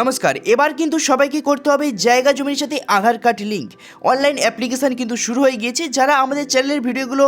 নমস্কার, এবার কিন্তু সবাইকে করতে হবে জায়গা জমির সাথে Aadhaar card link. Online application কিন্তু শুরু হয়ে গিয়েছে। যারা আমাদের চ্যানেলের ভিডিওগুলো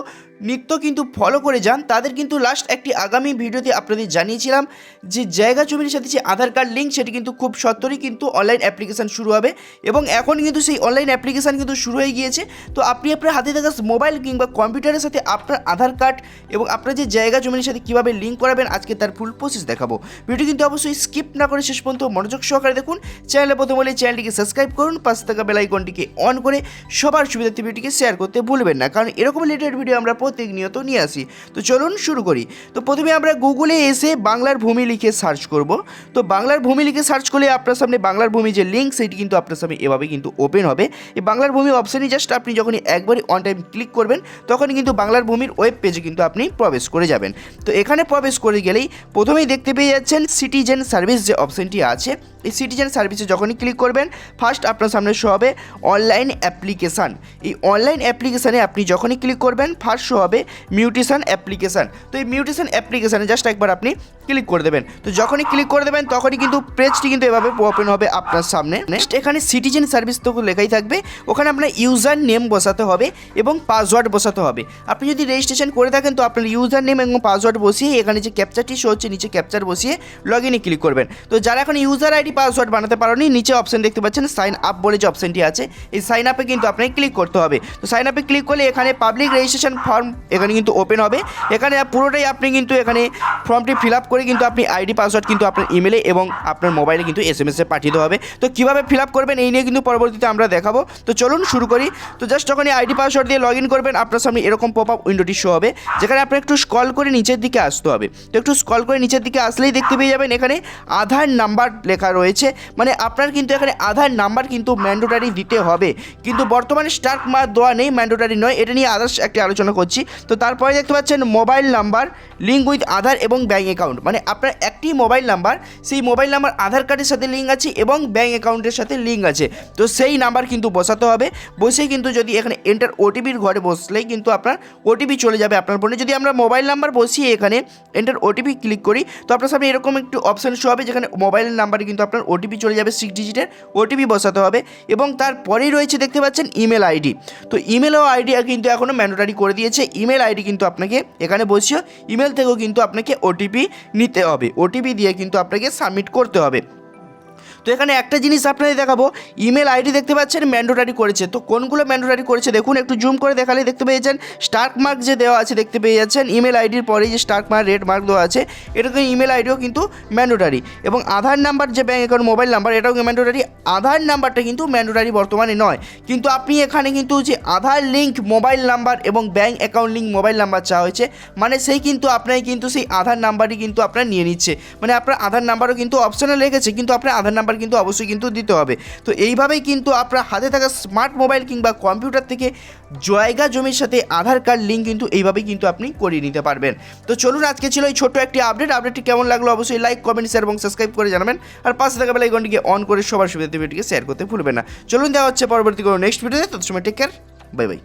নিত্য কিন্তু ফলো করে যান। তাদের কিন্তু লাস্ট একটি আগামী ভিডিওতে আপনাদের জানিয়েছিলাম যে জায়গা জমির সাথে যে আধার কার্ড লিঙ্ক সেটি কিন্তু খুব সত্তরই কিন্তু অনলাইন অ্যাপ্লিকেশান শুরু হবে এবং এখন কিন্তু সেই অনলাইন অ্যাপ্লিকেশান কিন্তু শুরু হয়ে গিয়েছে। তো আপনি আপনার হাতে থাকা মোবাইল কিংবা কম্পিউটারের সাথে আপনার আধার কার্ড এবং আপনার যে জায়গা জমির সাথে কীভাবে লিঙ্ক করাবেন, আজকে তার ফুল প্রসেস দেখাবো। ভিডিও কিন্তু অবশ্যই স্কিপ না করে শেষ পর্যন্ত মনোযোগ সহকারে দেখুন। চ্যানেলে প্রথম হলে চ্যানেলটিকে সাবস্ক্রাইব করুন, পাশে থাকা বেলাইকনটিকে অন করে সবার সুবিধার্থে ভিডিওটিকে শেয়ার করতে ভুলবেন না। কারণ এরকম রিলেটেড ভিডিও আমরা প্রত্যেক নিয়ত নিয়ে আসি। তো চলুন শুরু করি। তো প্রথমে আমরা গুগলে এসে বাংলার ভূমি লিখে সার্চ করব। তো বাংলার ভূমি লিখে সার্চ করলে আপনার সামনে বাংলার ভূমি যে লিঙ্ক সেটি কিন্তু আপনার সামনে এভাবে কিন্তু ওপেন হবে। এই বাংলার ভূমি অপশানে জাস্ট আপনি যখনই একবারই অন টাইম ক্লিক করবেন, তখনই কিন্তু বাংলার ভূমির ওয়েব পেজে কিন্তু আপনি প্রবেশ করে যাবেন। তো এখানে প্রবেশ করে গেলেই প্রথমেই দেখতে পেয়ে যাচ্ছেন সিটিজেন সার্ভিস যে অপশানটি আছে। এই সিটিজেন সার্ভিসে যখনই ক্লিক করবেন ফার্স্ট আপনার সামনে শো হবে অনলাইন অ্যাপ্লিকেশান এই অনলাইন অ্যাপ্লিকেশানে আপনি যখনই ক্লিক করবেন ফার্স্ট শো হবে মিউটেশন অ্যাপ্লিকেশান তো এই মিউটেশন অ্যাপ্লিকেশানে জাস্ট একবার আপনি ক্লিক করে দেবেন। তো যখনই ক্লিক করে দেবেন, তখনই কিন্তু পেজটি কিন্তু এভাবে ওপেন হবে আপনার সামনে। নেক্সট এখানে সিটিজেন সার্ভিস তো লেখাই থাকবে। ওখানে আপনার ইউজার নেম বসাতে হবে এবং পাসওয়ার্ড বসাতে হবে। আপনি যদি রেজিস্ট্রেশন করে থাকেন, তো আপনার ইউজার নেম এবং পাসওয়ার্ড বসিয়ে এখানে যে ক্যাপচারটি শো হচ্ছে, নিচে ক্যাপচার বসিয়ে লগ ইনে ক্লিক করবেন। তো যারা এখন ইউজার আইডি পাসওয়ার্ড বানাতে পারেনি, নিচে অপশন দেখতে পাচ্ছেন সাইন আপ বলে যে অপশনটি আছে, এই সাইন আপে কিন্তু আপনাকে ক্লিক করতে হবে। তো সাইন আপে ক্লিক করলে এখানে পাবলিক রেজিস্ট্রেশন ফর্ম এখানে কিন্তু ওপেন হবে। এখানে পুরোটাই আপনি কিন্তু এখানে ফর্মটি ফিল আপ করে কিন্তু আপনি আইডি পাসওয়ার্ড কিন্তু আপনার ইমেলে এবং আপনার মোবাইলে কিন্তু এস এম এসে পাঠিয়ে হবে। তো কীভাবে ফিল আপ করবেন এই নিয়ে কিন্তু পরবর্তীতে আমরা দেখাবো। তো চলুন শুরু করি। তো জাস্ট যখন আইডি পাসওয়ার্ড দিয়ে লগ ইন করবেন। আপনার সামনে এরকম পপ আপ উইন্ডোটি শো হবে। যেখানে আপনার একটু স্কল করে নিচের দিকে আসতে হবে। তো একটু স্কল করে নিচের দিকে আসলেই দেখতে পেয়ে যাবেন এখানে আধার নাম্বার লেখা রয়েছে। মানে আপনার কিন্তু এখানে আধার নাম্বার কিন্তু ম্যান্ডোটারি দিতে হবে। কিন্তু বর্তমানে স্টার্ট মার্ক দেওয়া নেই ম্যান্ডোটারি নয়। এটা নিয়ে আদার্স একটি আলোচনা করছি। তো তারপরে দেখতে পাচ্ছেন mobile number link with Aadhaar এবং ব্যাঙ্ক অ্যাকাউন্ট মানে আপনার একটি মোবাইল নাম্বার, সেই মোবাইল নাম্বার আধার কার্ডের সাথে লিঙ্ক আছে এবং ব্যাঙ্ক অ্যাকাউন্টের সাথে লিঙ্ক আছে। তো সেই নাম্বার কিন্তু বসাতে হবে। বসে কিন্তু যদি এখানে এন্টার ওটিপির ঘরে বসলেই কিন্তু আপনার ওটিপি চলে যাবে আপনার ফোনে। যদি আমরা মোবাইল নাম্বার বসিয়ে এখানে এন্টার ওটিপি ক্লিক করি, তো আপনার সামনে এরকম একটু অপশান শো হবে যেখানে মোবাইলের নাম্বারে কিন্তু আপনার ওটিপি চলে যাবে সিক্স ডিজিটের ওটিপি বসাতে হবে। এবং তারপরেই রয়েছে দেখতে পাচ্ছেন ইমেল আইডি তো ইমেল ও আইডি কিন্তু এখনও ম্যান্ডেটারি করে দিয়েছে। ইমেল আইডি কিন্তু আপনাকে এখানে বসিও ইমেল থেকেও কিন্তু আপনাকে ওটিপি নিতে হবে। ওটিপি দিয়ে কিন্তু আপনাকে সাবমিট করতে হবে। তো এখানে একটা জিনিস আপনাদের দেখাবো। ইমেল আইডি দেখতে পাচ্ছেন ম্যান্ডোটারি করেছে। তো কোনগুলো ম্যান্ডোটারি করেছে? দেখুন, একটু জুম করে দেখালে দেখতে পেয়েছেন স্টার্ক মার্ক যে দেওয়া আছে, দেখতে পেয়ে যাচ্ছেন। ইমেল আইডির পরেই যে স্টার্ক মার্ক রেড মার্ক দেওয়া আছে এরকম ইমেল আইডিও কিন্তু ম্যান্ডোটারি এবং আধার নাম্বার যে ব্যাঙ্ক অ্যাকাউন্ট মোবাইল নাম্বার এটাও ম্যান্ডোটারি আধার নাম্বারটা কিন্তু ম্যান্ডোটারি বর্তমানে নয়। কিন্তু আপনি এখানে কিন্তু যে আধার লিঙ্ক মোবাইল নাম্বার এবং bank account link mobile number চাওয়া হয়েছে মানে সেই কিন্তু আপনাকে কিন্তু সেই আধার নাম্বারই কিন্তু আপনার নিয়ে নিচ্ছে। মানে আপনার আধার নাম্বারও কিন্তু অপশানে লেগেছে, কিন্তু আপনার আধার নাম্বার কিন্তু অবশ্যই কিন্তু দিতে হবে। তো এইভাবেই কিন্তু আপনার হাতে থাকা স্মার্ট মোবাইল কিংবা কম্পিউটার থেকে জায়গা জমির সাথে আধার কার্ড লিঙ্ক কিন্তু এইভাবেই কিন্তু আপনি করিয়ে নিতে পারবেন। তো চলুন, আজকে ছিল এই ছোট্ট একটি আপডেট আপডেটটি কেমন লাগল অবশ্যই লাইক কমেন্ট শেয়ার এবং সাবস্ক্রাইব করে জানাবেন। আর পাশে থাকা বেলাইকনটিকে অন করে সবার সুবিধাতে ভিডিওটিকে শেয়ার করতে ভুলবেন না। চলুন দেওয়া হচ্ছে পরবর্তী কোনো নেক্সট ভিডিওতে তত সময় টেক কেয়ার বাই বাই